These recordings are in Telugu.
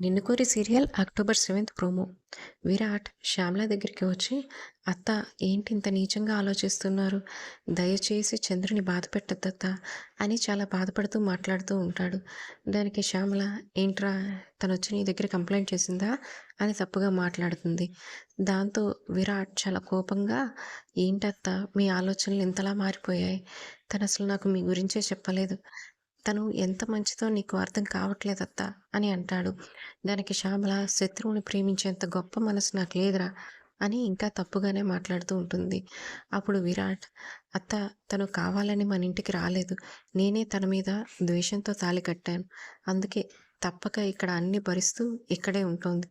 నిన్ను కోరి serial October seventh promo. Virat Shyamala దగ్గరికి వచ్చి అత్త ఏంటి ఇంత నీచంగా ఆలోచిస్తున్నారు? దయచేసి చంద్రుని బాధ పెట్టద్దత్త అని చాలా బాధపడుతూ మాట్లాడుతూ ఉంటాడు. దానికి శ్యామల ఏంట్రా తను వచ్చి నీ దగ్గర కంప్లైంట్ చేసిందా? అని తప్పుగా మాట్లాడుతుంది. దాంతో విరాట్ చాలా కోపంగా ఏంటత్త మీ ఆలోచనలు ఇంతలా మారిపోయాయి. తను అసలు నాకు మీ గురించే చెప్పలేదు. తను ఎంత మంచిదో నీకు అర్థం కావట్లేదత్తా అని అంటాడు. దానికి శ్యామల శత్రువుని ప్రేమించేంత గొప్ప మనసు నాకు లేదురా అని ఇంకా తప్పుగానే మాట్లాడుతూ ఉంటుంది. అప్పుడు విరాట్ అత్త తను కావాలని మన ఇంటికి రాలేదు. నేనే తన మీద ద్వేషంతో తాలి కట్టాను. అందుకే తప్పక ఇక్కడ అన్ని భరిస్తూ ఇక్కడే ఉంటుంది.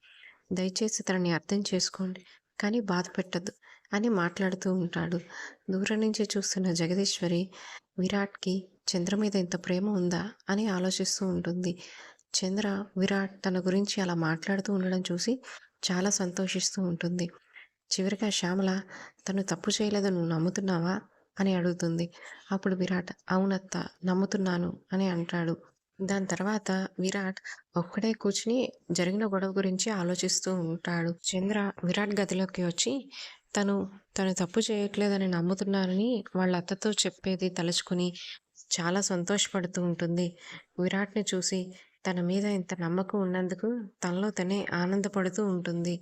దయచేసి తనని అర్థం చేసుకోండి. కానీ బాధ పెట్టద్దు అని మాట్లాడుతూ ఉంటాడు. దూరం నుంచి చూస్తున్న జగదీశ్వరి విరాట్కి చంద్ర మీద ఇంత ప్రేమ ఉందా అని ఆలోచిస్తూ ఉంటుంది. చంద్ర విరాట్ తన గురించి అలా మాట్లాడుతూ ఉండడం చూసి చాలా సంతోషిస్తూ ఉంటుంది. చివరిగా శ్యామల తను తప్పు చేయలేదని నువ్వు నమ్ముతున్నావా? అని అడుగుతుంది. అప్పుడు విరాట్ అవునత్త నమ్ముతున్నాను అని అంటాడు. దాని తర్వాత విరాట్ ఒక్కడే కూర్చుని జరిగిన గొడవ గురించి ఆలోచిస్తూ ఉంటాడు. చంద్ర విరాట్ గదిలోకి వచ్చి తను తను తప్పు చేయట్లేదని నమ్ముతున్నానని వాళ్ళ అత్తతో చెప్పేది తలుచుకుని చాలా సంతోషపడుతూ ఉంటుంది. విరాట్ని చూసి తన మీద ఇంత నమ్మకం ఉన్నందుకు తనలో తనే ఆనందపడుతూ ఉంటుంది.